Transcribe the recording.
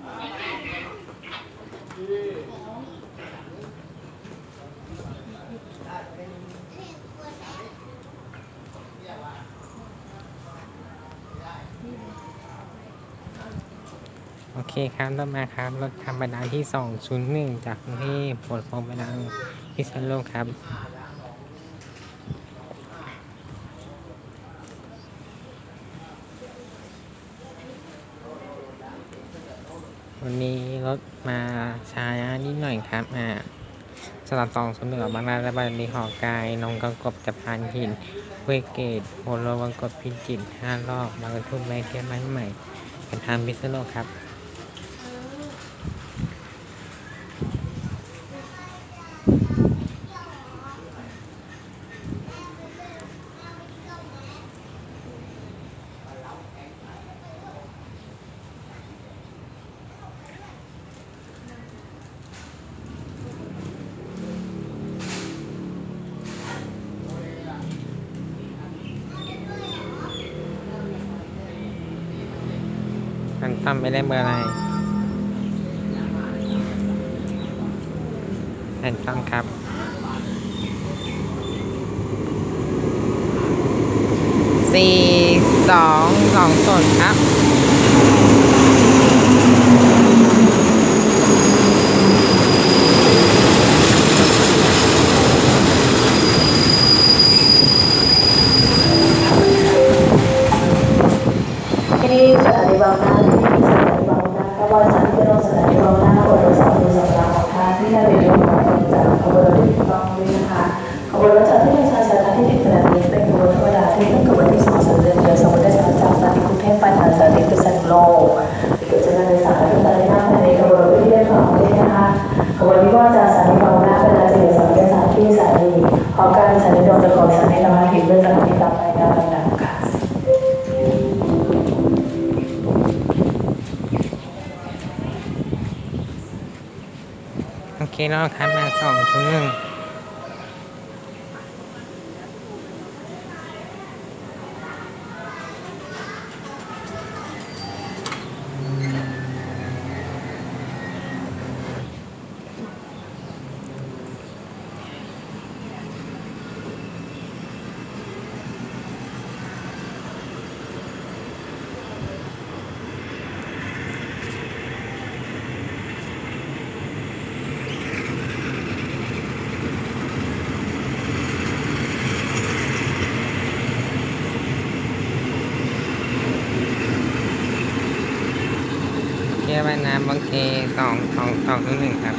โอเคครับต่อมาครับรถธรรมดาที่ 201 จากกรุงเทพปวดโฟมไปทางพิษณุโลกครับ วันนี้รถมาช้านิดหน่อยครับอ่าสลับสองศูนย์หนึ่งบางนาและบาลีหอกายนองกังกบจะพานหินเวเกตโฮโลวังกบพิจิตห้ารอบบางกระทุ่มแม่เทียมไม้ใหม่เป็นทางพิษณุโลกครับันตั้มไม่ได้เบอร์อะไรอันตั้มครับสี่สองสองส่วนครับ ที่สถานีบางนาที่สถานีบางนาขบวนสถานีรถสถานีบางนาบนรถสายโดยสารของทางที่ได้เรียนรู้มาจากขบวนรถที่ถูกต้องด้วยนะคะขบวนรถจากที่ประชาชนที่ติดขนาดนี้เป็นขบวนธรรมดาที่ตั้งแต่วันที่สิงหามเดือนเดือนสองพันห้าร้อยจากสถานีกรุงเทพไปทางสถานีพิษณุโลกเกิดจากการโดยสารที่ตัดหน้าภายในขบวนรถที่ได้ข่าวด้วยนะคะขบวนนี้ก็จะสถานีบางนาเป็นสถานีสามเป็นสานที่สถานีพร้อมกันสถานีดอนตะกอนสถานีธรรมะหินเป็นสถานีต่อไปตามลำดับ คเคแล้วครับมาสองถุงหนึ่ง เกียร์ว่าน้ำบางเคสองสองสองหนึ่งครับ